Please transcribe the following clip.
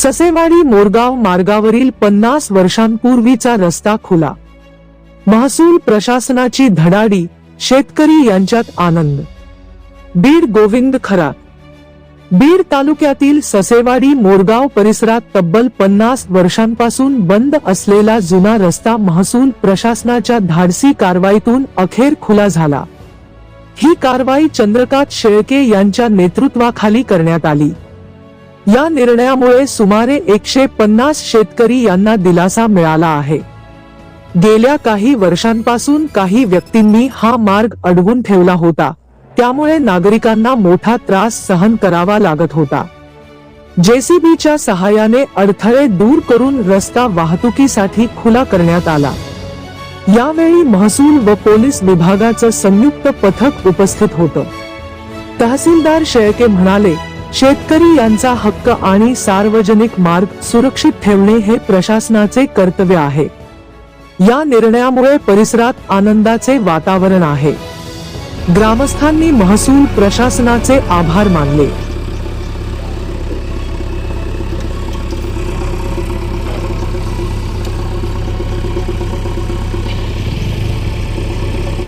ससेवाडी मोरगाव मार्गावरील पन्नास वर्षांपूर्वीचा रस्ता खुला. महसूल प्रशासनाची धडाडी शेतकरी यांच्यात आनंद. बीड गोविंद खरात बीड तालुक्यातील ससेवाडी मोरगाव परिसरात तब्बल पन्नास वर्षांपासून बंद असलेला जुना रस्ता महसूल प्रशासनाच्या धाडसी कारवाईतून अखेर खुला झाला. ही कारवाई चंद्रकांत शेळके यांच्या नेतृत्वाखाली करण्यात आली. या निर्णयामुळे सुमारे एकशे पन्नास शेतकरी यांना दिलासा मिळाला आहे. गेल्या काही वर्षांपासून काही व्यक्तींनी हा मार्ग अडवून ठेवला होता. त्यामुळे नागरिकांना मोठा त्रास सहन करावा लागत होता. जेसीबीच्या सहाय्याने अडथळे दूर करून रस्ता वाहतुकीसाठी खुला करण्यात आला. यावेळी महसूल व पोलीस विभागाचं संयुक्त पथक उपस्थित होतं. तहसीलदार शेळके म्हणाले शेतकरी यांचा हक्क आणि सार्वजनिक मार्ग सुरक्षित ठेवणे हे प्रशासनाचे कर्तव्य आहे. या निर्णयामुळे परिसरात आनंदाचे वातावरण आहे. ग्रामस्थांनी महसूल प्रशासनाचे आभार मानले.